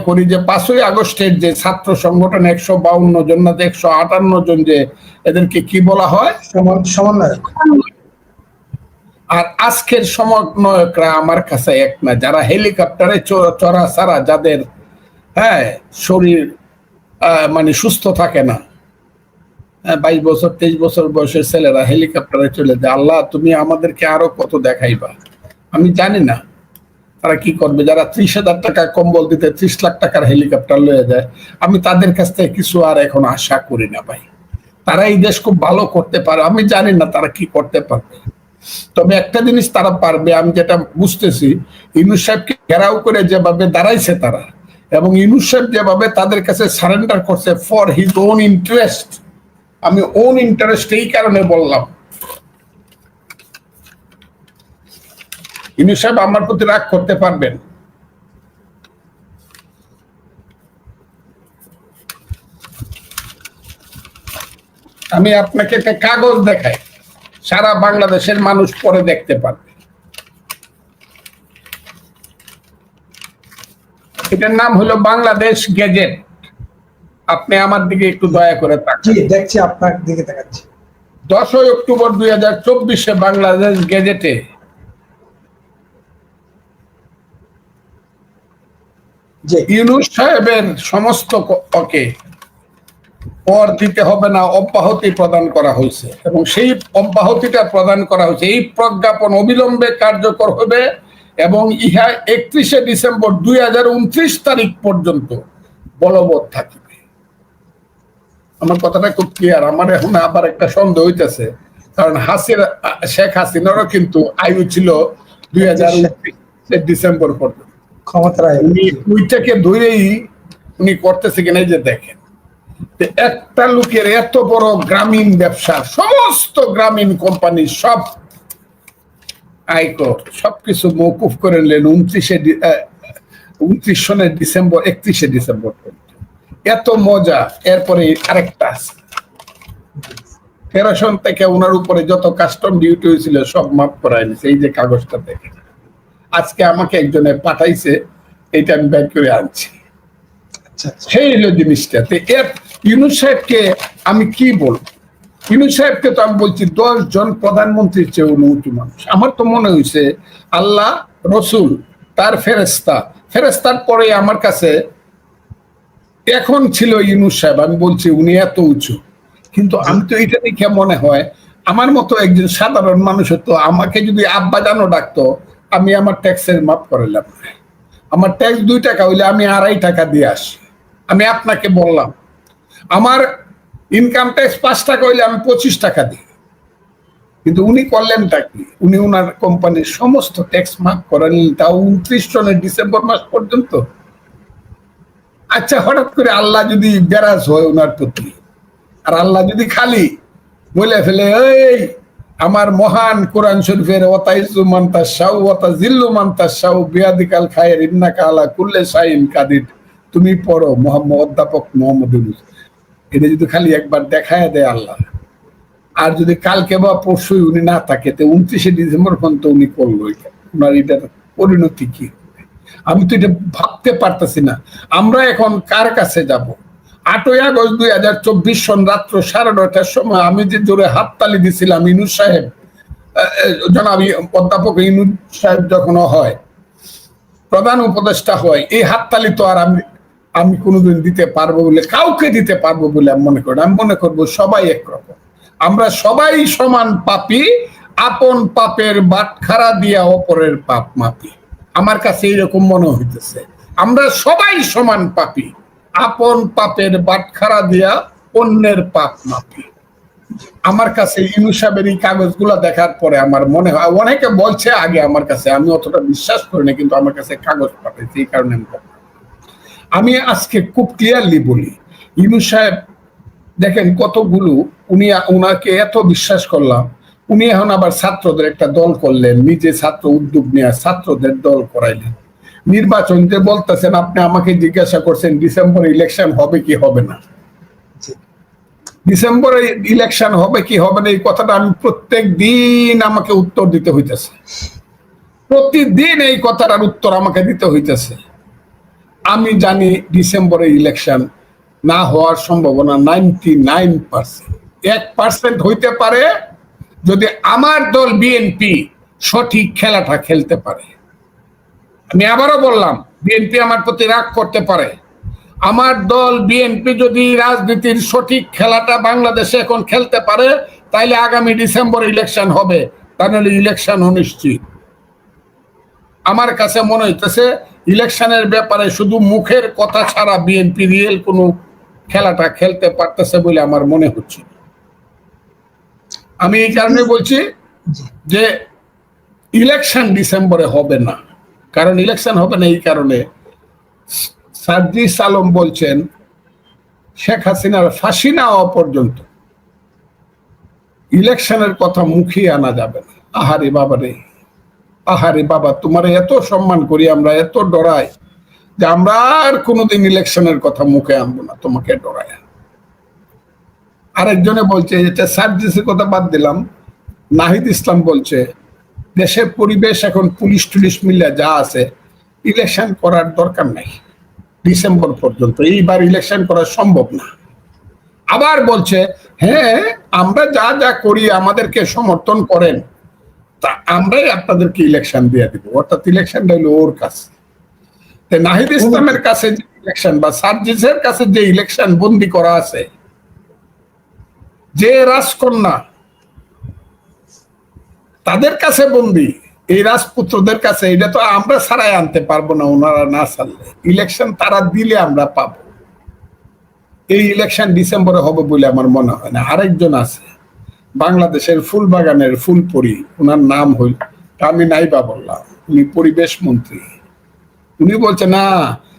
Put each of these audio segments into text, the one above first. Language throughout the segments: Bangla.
করি যে পাঁচই আগস্টের যে ছাত্র সংগঠন একশো বাউন্ন জন না একশো আটান্ন জন যে এদেরকে কি বলা হয়? সমন্বয়ক। আর আজকের সমন্বয়করা আমার কাছে এক না যারা হেলিকপ্টারে চড়া ছাড়া যাদের হ্যাঁ শরীর মানে সুস্থ থাকে না হ্যাঁ, বাইশ বছর তেইশ বছর বয়সের ছেলেরা হেলিকপ্টারে চলে যায়। আল্লাহ তুমি আমাদেরকে আরও কত দেখাইবা? আমি জানি না। তারা কি করবে? যারা ত্রিশ হাজার টাকা কম্বল দিতে ত্রিশ লাখ টাকার হেলিকপ্টার লয়ে যায়, আমি তাদের কাছ থেকে কিছু আর এখন আশা করি না ভাই। তারা এই দেশ খুব ভালো করতে পারে, আমি জানি না তারা কি করতে পারবে। তবে একটা জিনিস তারা পারবে, আমি যেটা বুঝতেছি ইউনুস সাহেবকে ঘেরাও করে যেভাবে দাঁড়াইছে তারা, এবং ইউনুস সাহেব যেভাবে তাদের কাছে সারেন্ডার করছে ফর হিজ ওন ইন্টারেস্ট আমি ওন ইন্টারেস্ট এই কারণে বললাম। ইউনুস সাহেব আমার প্রতি রাগ করতে পারবেন। আমি আপনাকে একটা কাগজ দেখাই সারা বাংলাদেশের মানুষ পরে দেখতে পারবে। এটার নাম হলো বাংলাদেশ গেজেট। আপনি আমার দিকে একটু দয়া করে দেখছি আপনার দিকে দেখাচ্ছি দশই অক্টোবর দুই হাজার চব্বিশে বাংলাদেশ গেজেটে ইউনুস সাহেবের সমস্ত কর দিতে হবে না অব্যাহতি প্রদান করা হয়েছে। এবং সেই অব্যাহতিটা প্রদান করা হয়েছে। এই প্রজ্ঞাপন অবিলম্বে কার্যকর হবে এবং ইহা একত্রিশে ডিসেম্বর দুই হাজার উনত্রিশ তারিখ পর্যন্ত বলবৎ থাকবে। আমার কথাটা খুব ক্লিয়ার আমার এখন আবার একটা সন্দেহ হইতেছে। কারণ হাসির শেখ হাসিনারও কিন্তু আয়ু ছিল দুই হাজার ডিসেম্বর পর্যন্ত। ওইটাকে ধরেই উনি করতেছে কিনা যে দেখেন। একটা লোকের এত বড় গ্রামীণ ব্যবসা, সমস্ত গ্রামীণ কোম্পানি সব আয়কর, সবকিছু মৌকুফ করে নিলেন উনত্রিশে উনত্রিশ সনের ডিসেম্বর, একত্রিশে ডিসেম্বর এত মজা, এরপরে আরেকটা আছে। তেরো সন থেকে ওনার উপরে যত কাস্টম ডিউটি হয়েছিল সব মাফ করায় নিছে, এই যে কাগজটা দেখে আজকে আমাকে একজনে পাঠাইছে এটা আমি ব্যাগ করে আনছি। আচ্ছা আচ্ছা। সেই হলো জিনিসটা। তো এর ইউনুস সাহেবকে আমি কি বলব? ইউনুস সাহেবকে তো আমি বলছি দশ জন প্রধানমন্ত্রীর চেয়ে উঁচু মানুষ। আমার তো মনে হয়েছে আল্লাহ রসুল তার ফেরেস্তা ফেরেস্তার পরে আমার কাছে এখন ছিল ইউনুস সাহেব আমি বলছি উনি এত উঁচু। কিন্তু আমি তো এটা দেখে মনে হয় আমার মতো একজন সাধারণ মানুষ তো আমাকে যদি আব্বা জানো ডাকতো আমি আমার ট্যাক্সের মাফ করালাম না। আমার ট্যাক্স দুই টাকা হইলে আমি আড়াই টাকা দিয়ে আসি। আমি আপনাকে বললাম, আমার ইনকাম ট্যাক্স পাঁচ টাকা হইলে আমি পঁচিশ টাকা দিই। কিন্তু উনি করলেনটা কি? উনি ওনার কোম্পানির সমস্ত ট্যাক্স মাফ করেন তাও উনত্রিশ সনের ডিসেম্বর মাস পর্যন্ত। আচ্ছা হঠাৎ করে আল্লাহ যদি বেরাজ হয় ওনার প্রতি, আর আল্লাহ যদি খালি বলে ফেলে, এই আমার মহান কোরআন শরীফের ওতাইজু মান্তা শাউ ওতা জিল্লু মান্তা শাউ বিয়াদিকাল খায়ের, ইন্নাকা আলা কুল্লে শাইন কাদির। তুমি পড়ো মোহাম্মদ অধ্যাপক মোহাম্মদ ইউনুস। এটা যদি খালি একবার দেখায় দেয় আল্লাহ। আর যদি কালকে বা পরশুই উনি না থাকে, তো উনত্রিশে ডিসেম্বর পর্যন্ত উনি করল এটা। ওনার এটার পরিণতি কি আমি তো এটা ভাবতে পারতেছি না। আমরা এখন কার কাছে যাব? আটই আগস্ট দুই হাজার চব্বিশ সন রাত্র সাড়ে নয়টার সময় আমি যে জোরে হাততালি দিছিলাম ইনুস সাহেব আহ, অধ্যাপক ইনুস সাহেব যখন হয় প্রধান উপদেষ্টা হয় এই হাততালি তো আর আমি আমি কোনোদিন দিতে পারব বলে কাউকে দিতে পারব বলে আমি মনে করি আমি মনে করব সবাই একরকম। আমরা সবাই সমান পাপি আপন পাপের বাটখারা দিয়া অপরের পাপ মাপি। আমার কাছে এইরকম মনে হইতেছে। আমরা সবাই সমান পাপি। আপন পাপের বাটখারা দিয়া অন্যের পাপ মাপি। আমার কাছে ইনু সাহেবের এই কাগজগুলো দেখার পরে আমার মনে হয়, অনেকে বলছে আগে আমার কাছে, আমি অতটা বিশ্বাস করি না, কিন্তু আমার কাছে কাগজ পাঠাইছে, এই কারণে আমি আমি আজকে খুব ক্লিয়ারলি বলি, ইনু সাহেব, দেখেন কতগুলো, উনি উনাকে এত বিশ্বাস করলাম, উনি এখন আবার ছাত্রদের একটা দল করলেন, নিজে ছাত্র উদ্যোগ নিয়ে ছাত্রদের দল করাইলেন। নির্বাচন যে বলতেছেন আপনি আমাকে জিজ্ঞাসা করছেন ডিসেম্বর ইলেকশন হবে কি হবে না। ডিসেম্বরে ইলেকশন হবে কি হবে না এই কথাটা আমি প্রত্যেক দিন আমাকে উত্তর দিতে হইতেছে। প্রতিদিন এই কথাটার উত্তর আমাকে দিতে হইতেছে। আমি জানি ডিসেম্বরে ইলেকশন না হওয়ার সম্ভাবনা নাইনটি নাইন পার্সেন্ট এক পার্সেন্ট হইতে পারে যদি আমার দল বিএনপি সঠিক খেলাটা খেলতে পারে। আমি আবারও বললাম বিএনপি আমার প্রতি রাগ করতে পারে। আমার দল বিএনপি যদি রাজনীতির সঠিক খেলাটা বাংলাদেশে এখন খেলতে পারে তাইলে আগামী ডিসেম্বর ইলেকশন হবে। তাহলে ইলেকশন অনিশ্চিত। আমার কাছে মনে হইতেছে ইলেকশনের ব্যাপারে শুধু মুখের কথা ছাড়া বিএনপি রিয়েল কোনো খেলাটা খেলতে পারতেছে বলে আমার মনে হচ্ছে আমি এই কারণে বলছি যে ইলেকশন ডিসেম্বরে হবে না। কারণ ইলেকশন হবে না এই কারণে। সার্জিস আলম বলছেন, শেখ হাসিনার ফাঁসি না হওয়া পর্যন্ত ইলেকশনের কথা মুখে আনা যাবে না। আহারে বাবা রে, আহারে বাবা, তোমার এত সম্মান করি, আমরা এত ডরাই যে আমরা আর কোনোদিন ইলেকশনের কথা মুখে আনব না, তোমাকে ডরাই। আরেকজনে বলছে এটা সার্জিসের কথা বাদ দিলাম, নাহিদ ইসলাম বলছে দেশের পরিবেশ এখন পুলিশ টুলিশ মিলে যা আছে ইলেকশন করার দরকার নাই। ডিসেম্বর পর্যন্ত, এইবার ইলেকশন করা সম্ভব না। আবার বলছে হ্যাঁ আমরা যা যা করি আমাদেরকে সমর্থন করেন, তা আমরাই আপনাদেরকে ইলেকশন দিয়ে দিব। অর্থাৎ ইলেকশন হলো ওর কাছে নাহিদ ইসলামের কাছে যে ইলেকশন বা সার্জিসের কাছে যে ইলেকশন বন্দি করা আছে, যে রাজকন্যা তাদের কাছে বন্দি, এই রাজপুত্রদের কাছে, এটা তো আমরা ছাড়াই আনতে পারব না, ওনারা না ছাড়লে। ইলেকশন তারা দিলে আমরা পাবো। এই ইলেকশন ডিসেম্বরে হবে বলে আমার মনে হয় না। আরেকজন আছে, বাংলাদেশের ফুল বাগানের ফুলপরি, ওনার নাম হইল আমি নাইবা বললাম উনি পরিবেশ মন্ত্রী। উনি বলছে, না,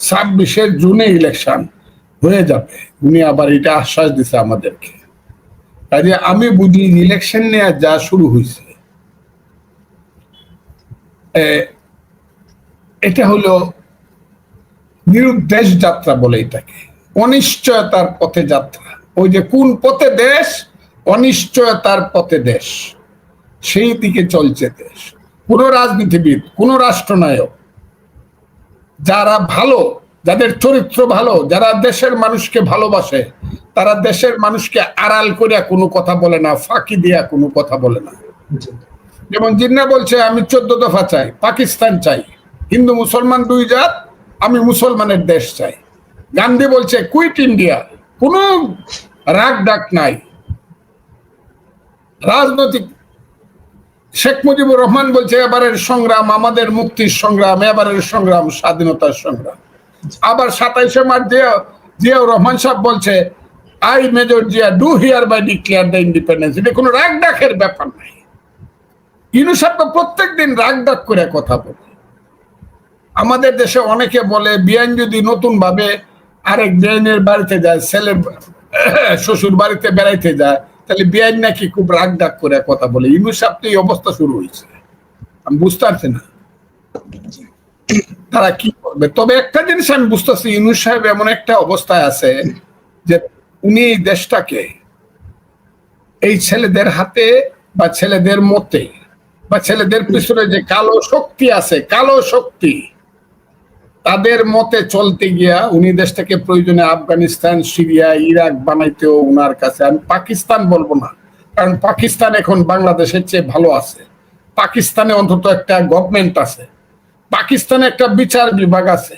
ছাব্বিশের জুনে ইলেকশন হয়ে যাবে। উনি আবার এটা আশ্বাস দিছে আমাদেরকে। কাজে আমি বুঝি ইলেকশন নেওয়া যা শুরু হয়েছে এটা হলো নিরুদ্দেশ যাত্রা বলে এটাকে। অনিশ্চয়তার পথে যাত্রা। ওই যে কোন পথে দেশ, অনিশ্চয়তার পথে দেশ। সেই দিকে চলছে দেশ। কোন রাজনীতিবিদ, কোন রাষ্ট্রনায়ক, যারা ভালো, যাদের চরিত্র ভালো, যারা দেশের মানুষকে ভালোবাসে, তারা দেশের মানুষকে আড়াল করিয়া কোনো কথা বলে না, ফাঁকি দিয়া কোনো কথা বলে না। যেমন জিন্না বলছে, আমি চোদ্দ দফা চাই, পাকিস্তান চাই। হিন্দু মুসলমান দুই জাত, আমি মুসলমানের দেশ চাই। গান্ধী বলছে কুইট ইন্ডিয়া কোনো রাগ ডাক নাই। রাজনৈতিক, শেখ মুজিবুর রহমান বলছে, এবারের সংগ্রাম, আমাদের মুক্তির সংগ্রাম, এবারের সংগ্রাম, স্বাধীনতার সংগ্রাম। আবার সাতাইশে মার্চ জিয়া, জিয়াউর রহমান সাহেব বলছে I major Zia do hereby declare the independence এটা কোনো রাগ ডাকের ব্যাপার নাই। ইউনুসাব তো প্রত্যেক দিন রাগ ডাক করে কথা বলে। আমাদের দেশে অনেকে বলে, বিয়ান যদি নতুন ভাবে আরেক বিয়ানের বাড়িতে যায়, ছেলে, শ্বশুর বাড়িতে বেড়াইতে যায়, তাহলে বিয়ান নাকি খুব রাগ ডাক করে কথা বলে। ইউনুসাব তো এই অবস্থা শুরু হয়েছে। আমি বুঝতে পারছি না। তারা কি করবে? তবে একটা জিনিস আমি বুঝতেছি ইউনুস সাহেব এমন একটা অবস্থায় আছে যে উনি এই দেশটাকে এই ছেলেদের হাতে বা ছেলেদের মতে বা ছেলেদের পিছনে যে কালো শক্তি আছে কালো শক্তি তাদের মতে চলতে গিয়া উনি দেশটাকে প্রয়োজনে আফগানিস্তান সিরিয়া ইরাক বানাইতেও উনার কাছে আমি পাকিস্তান বলব না কারণ পাকিস্তান এখন বাংলাদেশের চেয়ে ভালো আছে। পাকিস্তানে অন্তত একটা গভর্নমেন্ট আছে পাকিস্তানে একটা বিচার বিভাগ আছে।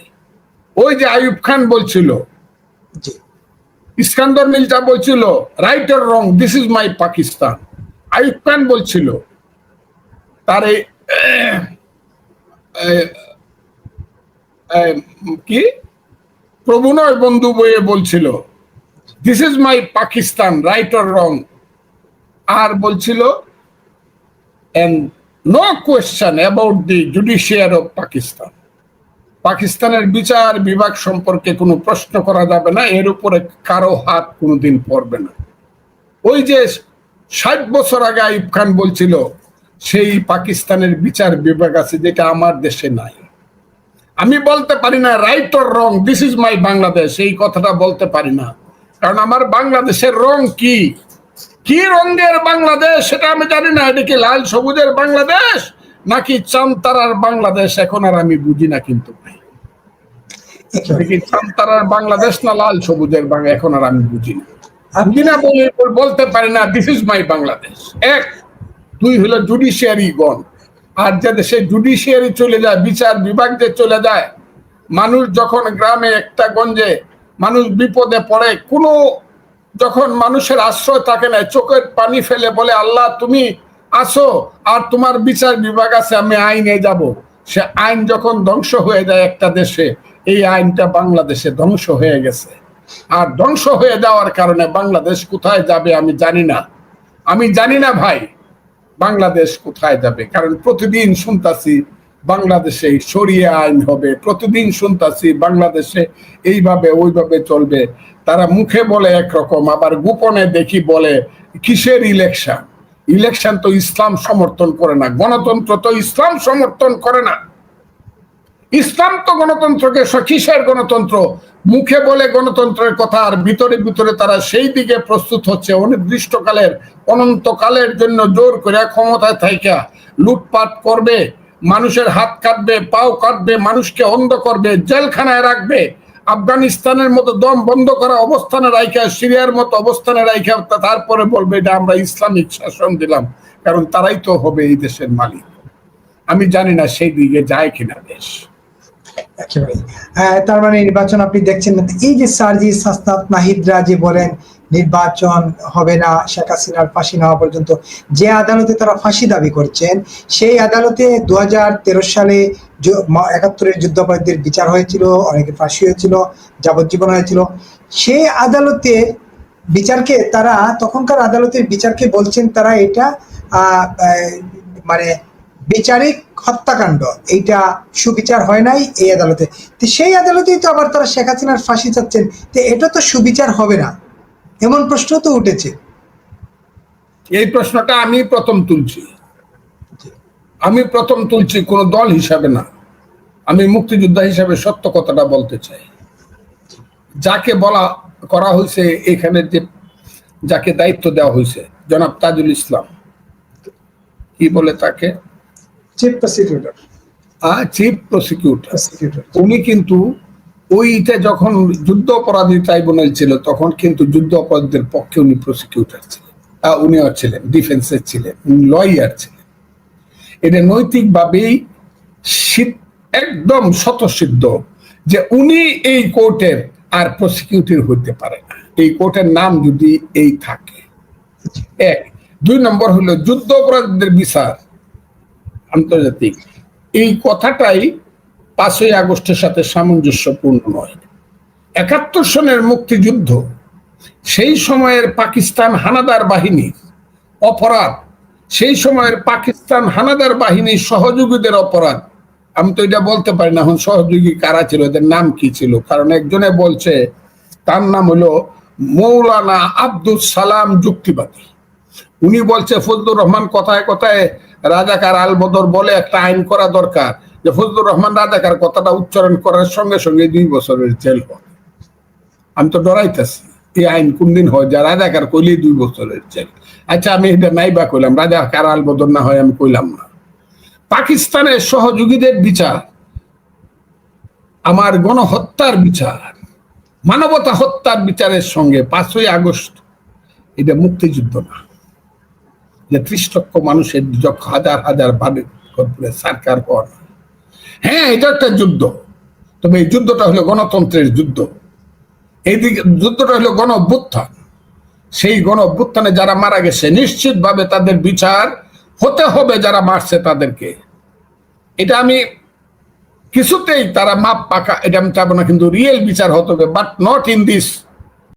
ওই যে আয়ুব খান বলছিল ইস্কান্দর মির্জা বলছিল right or wrong this is my Pakistan. Ayub Khan বলছিল তার এই কি? বন্ধু বইয়ে বলছিল this is my Pakistan right or wrong আর বলছিল no question about the judiciary of Pakistan পাকিস্তানের বিচার বিভাগ সম্পর্কে কোনো প্রশ্ন করা যাবে না, এর উপরে কারও হাত কোনোদিন পড়বে না। ওই যে ষাট বছর আগে আইব খান বলছিল সেই পাকিস্তানের বিচার বিভাগ আছে যেটা আমার দেশে নাই। আমি বলতে পারি না right or wrong this is my Bangladesh এই কথাটা বলতে পারি না। কারণ আমার বাংলাদেশের রং কি? কি রঙের বাংলাদেশ সেটা আমি জানি না, এটা কি লাল সবুজের বাংলাদেশ নাকি চান্তারার বাংলাদেশ, এখন আর আমি বুঝি না কিন্তু একেবারে বাংলাদেশ না লাল সবুজের বাংলা, এখন আর আমি বুঝি না। বলতে পারি না দিস ইজ মাই বাংলাদেশ এক দুই হলো জুডিশিয়ারি গণ। আর যে দেশে জুডিশিয়ারি চলে যায়, বিচার বিভাগ যে চলে যায়, মানুষ যখন গ্রামে একটা গঞ্জে মানুষ বিপদে পড়ে, কোনো যখন মানুষের আশ্রয় থাকে না, চোখের পানি ফেলে বলে, আল্লাহ, তুমি আসো, আর তোমার বিচার বিভাগ আছে, আমি আইনে যাব। সে আইন যখন ধ্বংস হয়ে যায় একটা দেশে, এই আইনটা বাংলাদেশে ধ্বংস হয়ে গেছে। আর ধ্বংস হয়ে যাওয়ার কারণে বাংলাদেশ কোথায় যাবে আমি জানি না। আমি জানি না ভাই বাংলাদেশ কোথায় যাবে? কারণ প্রতিদিন শুনতাছি বাংলাদেশে সরিয়ে আইন হবে। প্রতিদিন শুনতাছি বাংলাদেশে এইভাবে ওইভাবে চলবে। তারা মুখে বলে একরকম, আবার গোপনে দেখি বলে কিসের ইলেকশন ইলেকশন তো ইসলাম সমর্থন করে না, গণতন্ত্র তো ইসলাম সমর্থন করে না। ইসলাম তো গণতন্ত্রকে কিসের গণতন্ত্র, মুখে বলে গণতন্ত্রের কথা আর ভিতরে ভিতরে তারা সেই দিকে প্রস্তুত হচ্ছে। অনির্দিষ্টকালের, অনন্তকালের জন্য জোর করে ক্ষমতায় থাইকা, লুটপাট করবে, মানুষের হাত কাটবে পাও কাটবে মানুষকে অন্ধ করবে, জেলখানায় রাখবে, আফগানিস্তানের মতো দম বন্ধ করা অবস্থানে রাইখা, সিরিয়ার মতো অবস্থানে রাইখা তারপরে বলবে, এটা আমরা ইসলামিক শাসন দিলাম। কারণ তারাই তো হবে এই দেশের মালিক। আমি জানি না সেই দিকে যায় কিনা দেশ। একেবারে। তার মানে নির্বাচন আপনি দেখছেন না। এই যে সার্জি সাস্তাব নাহিদরা যে বলেন, নির্বাচন হবে না, শেখ হাসিনার ফাঁসি না হওয়া পর্যন্ত যে আদালতে তারা ফাঁসি দাবি করছেন, সেই আদালতে দু সালে একাত্তরের যুদ্ধাপরাধীদের বিচার হয়েছিল, অনেকে ফাঁসি হয়েছিল, যাবজ্জীবন হয়েছিল। সেই আদালতে বিচারকে তারা, তখনকার আদালতের বিচারকে বলছেন তারা এটা মানে বিচারিক হত্যাকাণ্ড। এইটা সুবিচার হয় নাই এই আদালতে। তো সেই আদালতেই তো আবার তারা শেখ হাসিনার ফাঁসি চাচ্ছেন। তো এটা তো সুবিচার হবে না। এমন প্রশ্ন তো উঠেছে। এই প্রশ্নটা আমি প্রথম তুলছি। আমি প্রথম তুলছি কোন দল হিসাবে না। আমি মুক্তিযোদ্ধা হিসাবে সত্য কথাটা বলতে চাই। যাকে বলা করা হয়েছে এখানে যে যাকে দায়িত্ব দেওয়া হয়েছে জনাব তাজুল ইসলাম। কি বলে তাকে? চিফ প্রসিকিউটর চিফ প্রসিকিউটর উনি কিন্তু ওইটা যখন যুদ্ধ অপরাধী ট্রাইব্যুনাল ছিল তখন কিন্তু যুদ্ধ অপরাধীদের পক্ষে উনি প্রসিকিউটর ছিলেন। ছিলেন ডিফেন্সের ছিলেন লয়ার ছিলেন। এটা নৈতিকভাবেই একদম স্বতঃসিদ্ধ যে উনি এই কোর্টের আর প্রসিকিউটর হইতে পারে না। এই কোর্টের নাম যদি এই থাকে। এক। দুই নম্বর হলো যুদ্ধ অপরাধীদের বিচার। আন্তর্জাতিক। এই কথাটাই পাঁচই আগস্টের সাথে সামঞ্জস্যপূর্ণ নয়। একাত্তর সনের মুক্তিযুদ্ধ, সেই সময়ের পাকিস্তান হানাদার বাহিনীর অপরাধ, সেই সময়ের পাকিস্তান হানাদার বাহিনীর সহযোগীদের অপরাধ। আমি তো এটা বলতে পারি না, এখন সহযোগী কারা ছিল, এদের নাম কি ছিল? কারণ একজনে বলছে, তার নাম হলো মৌলানা আব্দুল সালাম যুক্তিবাদী। উনি বলছে, ফজলুর রহমান কথায় কথায় রাজাকার আল বদর বলে একটা আইন করা দরকার যে ফজলুর রহমান রাজাকার কথাটা উচ্চারণ করার সঙ্গে সঙ্গে দুই বছরের জেল হয় আমি তো ডরাইতেছি, এই আইন কোন দিন হয় যা রাজাকার কইলে দুই বছরের জেল। আচ্ছা আমি এটা নাই বা কইলাম, রাজাকার আল বদর না হয় আমি কইলাম না। পাকিস্তানের সহযোগীদের বিচার, আমার গণহত্যার বিচার, মানবতা হত্যার বিচারের সঙ্গে পাঁচই আগস্ট, এটা মুক্তিযুদ্ধ না। যে ত্রিশ লক্ষ মানুষের যখন হাজার হাজার বাড়ি করে সরকার পর। হ্যাঁ এটা একটা যুদ্ধ। তবে এই যুদ্ধটা হলো গণতন্ত্রের যুদ্ধ। এইদিকে যুদ্ধটা হলো গণ অভ্যুত্থান সেই গণ অভ্যুত্থানে যারা মারা গেছে, নিশ্চিতভাবে তাদের বিচার হতে হবে যারা মারছে তাদেরকে। এটা আমি কিছুতেই তারা মাপ পাকা এটা আমি চাবো না, কিন্তু রিয়েল বিচার হতে হবে বাট নট ইন দিস